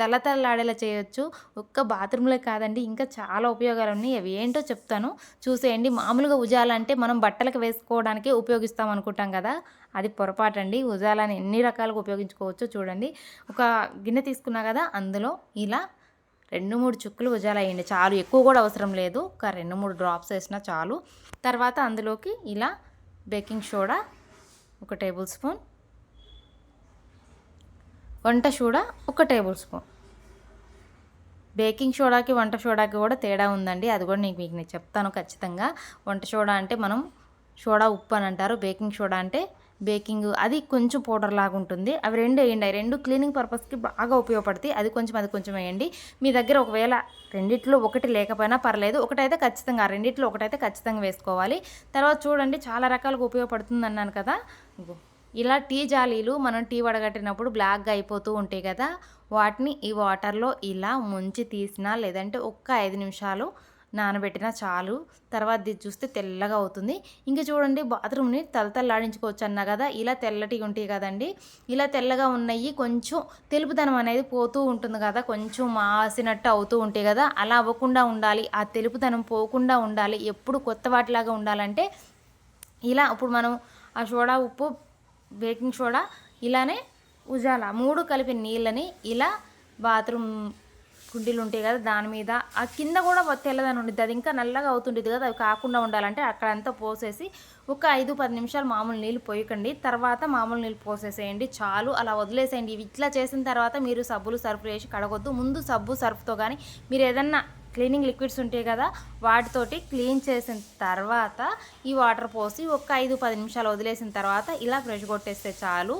తలతలాడేలా చేయొచ్చు. ఒక్క బాత్రూంలో కాదండి ఇంకా చాలా ఉపయోగాలు ఉన్నాయి అవి ఏంటో చెప్తాను. చూసేయండి. మామూలుగా ఉజాల అంటే మనం బట్టలకు వేసుకోవడానికి ఉపయోగిస్తాం అనుకుంటాం కదా. అది పొరపాటు అండి ఉజాలని ఎన్ని రకాలుగా ఉపయోగించుకోవచ్చో చూడండి. ఒక గిన్నె తీసుకున్నా కదా అందులో ఇలా రెండు మూడు చుక్కలు ఉజాల వేయండి చాలు ఎక్కువ కూడా అవసరం లేదు. ఒక రెండు మూడు డ్రాప్స్ వేసినా చాలు. తర్వాత అందులోకి ఇలా బేకింగ్ సోడా ఒక టేబుల్ స్పూన్ వంట సోడా ఒక టేబుల్ స్పూన్. బేకింగ్ సోడాకి వంట సోడాకి కూడా తేడా ఉందండి. అది కూడా నీకు మీకు నేను చెప్తాను ఖచ్చితంగా. వంట సోడా అంటే మనం సోడా ఉప్పు అని అంటారు. బేకింగ్ సోడా అంటే బేకింగ్ అది కొంచెం పౌడర్ లాగా ఉంటుంది. అవి రెండు వేయండి. రెండు క్లీనింగ్ పర్పస్కి బాగా ఉపయోగపడతాయి. అది కొంచెం అది కొంచెం వేయండి. మీ దగ్గర ఒకవేళ రెండిట్లో ఒకటి లేకపోయినా పర్లేదు. ఒకటైతే ఖచ్చితంగా రెండిట్లో ఒకటైతే ఖచ్చితంగా వేసుకోవాలి. తర్వాత చూడండి చాలా రకాలుగా ఉపయోగపడుతుంది అన్నాను కదా ఇలా టీ జాలీలు మనం టీ వడగట్టినప్పుడు బ్లాక్గా అయిపోతూ ఉంటాయి కదా వాటిని ఈ వాటర్లో ఇలా ముంచి తీసినా లేదంటే ఒక్క ఐదు నిమిషాలు నానబెట్టినా చాలు. తర్వాత చూస్తే తెల్లగా అవుతుంది. ఇంకా చూడండి బాత్రూమ్ని తలతల్లాడించుకోవచ్చు అన్నా కదా ఇలా తెల్లటి ఉంటాయి కదండి. ఇలా తెల్లగా ఉన్నాయి కొంచెం తెలుపుదనం అనేది పోతూ ఉంటుంది కదా కొంచెం మాసినట్టు అవుతూ ఉంటాయి కదా అలా అవ్వకుండా ఉండాలి. ఆ తెలుపుదనం పోకుండా ఉండాలి. ఎప్పుడు కొత్త వాటిలాగా ఉండాలంటే ఇలా ఇప్పుడు మనం ఆ సోడా ఉప్పు బేకింగ్ సోడా ఇలానే ఉజాల మూడు కలిపిన నీళ్ళని ఇలా బాత్రూమ్ కుండీలు ఉంటాయి కదా దాని మీద. ఆ కింద కూడా తెల్లదని ఉండేది అది ఇంకా నల్లగా అవుతుండేది కదా అవి కాకుండా ఉండాలంటే అక్కడంతా పోసేసి ఒక ఐదు పది నిమిషాలు మామూలు నీళ్ళు పోయకండి. తర్వాత మామూలు నీళ్ళు పోసేసేయండి. చాలు అలా వదిలేసేయండి. ఇవి ఇట్లా చేసిన తర్వాత మీరు సబ్బులు సర్ఫ్ వేసి కడగొద్దు. ముందు సబ్బు సర్ఫ్తో కానీ మీరు ఏదన్నా క్లీనింగ్ లిక్విడ్స్ ఉంటాయి కదా వాటితోటి క్లీన్ చేసిన తర్వాత ఈ వాటర్ పోసి ఒక ఐదు పది నిమిషాలు వదిలేసిన తర్వాత ఇలా ఫ్రెష్ కొట్టేస్తే చాలు.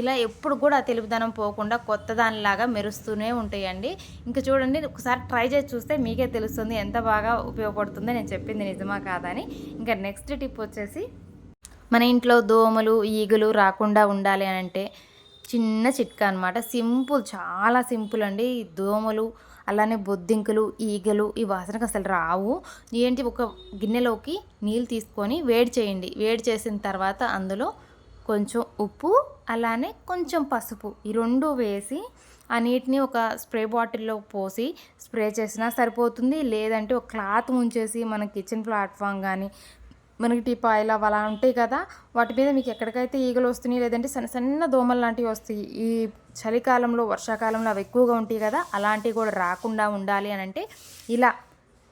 ఇలా ఎప్పుడు కూడా తెలుపుదనం పోకుండా కొత్త దానిలాగా మెరుస్తూనే ఉంటాయండి. ఇంకా చూడండి ఒకసారి ట్రై చేసి చూస్తే మీకే తెలుస్తుంది ఎంత బాగా ఉపయోగపడుతుందో నేను చెప్పింది నిజమా కాదని ఇంకా నెక్స్ట్ టిప్ వచ్చేసి మన ఇంట్లో దోమలు ఈగలు రాకుండా ఉండాలి అని అంటే చిన్న చిట్కా అనమాట సింపుల్ చాలా సింపుల్ అండి. దోమలు అలానే బొద్దింకలు ఈగలు ఈ వాసనకు అసలు రావు. ఏంటి ఒక గిన్నెలోకి నీళ్ళు తీసుకొని వేడి చేయండి. వేడి చేసిన తర్వాత అందులో కొంచెం ఉప్పు అలానే కొంచెం పసుపు. ఈ రెండు వేసి ఆ నీటిని ఒక స్ప్రే బాటిల్లో పోసి స్ప్రే చేసినా సరిపోతుంది. లేదంటే ఒక క్లాత్ ముంచేసి మన కిచెన్ ప్లాట్ఫామ్ కానీ మనకి టీ అవి అలా ఉంటాయి కదా వాటి మీద మీకు ఎక్కడికైతే ఈగలు వస్తున్నాయి లేదంటే సన్న సన్న దోమలు లాంటివి వస్తాయి ఈ చలికాలంలో వర్షాకాలంలో అవి ఎక్కువగా ఉంటాయి కదా అలాంటివి కూడా రాకుండా ఉండాలి అని అంటే ఇలా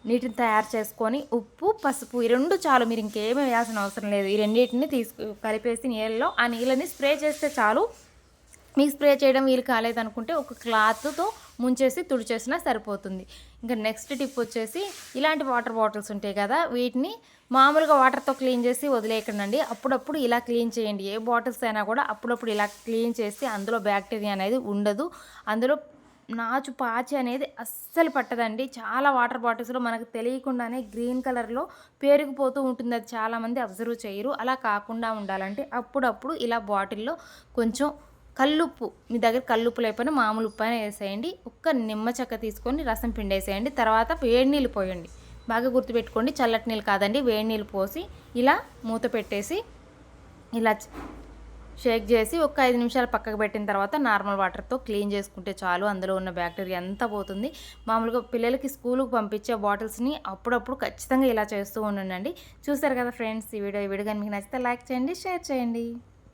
నీటిని తయారు చేసుకొని ఉప్పు పసుపు ఈ రెండు చాలు మీరు ఇంకేమీ వేయాల్సిన అవసరం లేదు. ఈ రెండింటిని తీసుకు కలిపేసి నీళ్ళలో ఆ నీళ్ళని స్ప్రే చేస్తే చాలు. మీకు స్ప్రే చేయడం వీలు కాలేదనుకుంటే ఒక క్లాత్తో ముంచేసి తుడిచేసినా సరిపోతుంది. ఇంకా నెక్స్ట్ టిప్ వచ్చేసి ఇలాంటి వాటర్ బాటిల్స్ ఉంటాయి కదా వీటిని మామూలుగా వాటర్తో క్లీన్ చేసి వదిలేయకండి అప్పుడప్పుడు ఇలా క్లీన్ చేయండి. ఏ బాటిల్స్ అయినా కూడా అప్పుడప్పుడు ఇలా క్లీన్ చేసి అందులో బ్యాక్టీరియా అనేది ఉండదు. అందులో నాచు పాచి అనేది అస్సలు పట్టదండి. చాలా వాటర్ బాటిల్స్లో మనకు తెలియకుండానే గ్రీన్ కలర్లో పేరుకుపోతూ ఉంటుంది. అది చాలామంది అబ్జర్వ్ చేయరు. అలా కాకుండా ఉండాలంటే అప్పుడప్పుడు ఇలా బాటిల్లో కొంచెం కల్లుప్పు మీ దగ్గర కల్లుప్పు లేకపోయినా మామూలు ఉప్పు అయినా వేసేయండి. ఒక్క నిమ్మ చెక్క తీసుకొని రసం పిండేసేయండి. తర్వాత వేడి నీళ్ళు పోయండి. బాగా గుర్తుపెట్టుకోండి. చల్లటి నీళ్ళు కాదండి వేడి నీళ్ళు పోసి ఇలా మూత పెట్టేసి ఇలా షేక్ చేసి ఒక ఐదు నిమిషాలు పక్కకు పెట్టిన తర్వాత నార్మల్ వాటర్తో క్లీన్ చేసుకుంటే చాలు. అందులో ఉన్న బ్యాక్టీరియా అంతా పోతుంది. మామూలుగా పిల్లలకి స్కూల్కి పంపించే బాటిల్స్ని అప్పుడప్పుడు ఖచ్చితంగా ఇలా చేస్తూ ఉండండి. చూసారు కదా ఫ్రెండ్స్ ఈ వీడియో ఈ వీడియో కానీ మీకు నచ్చితే లైక్ చేయండి షేర్ చేయండి.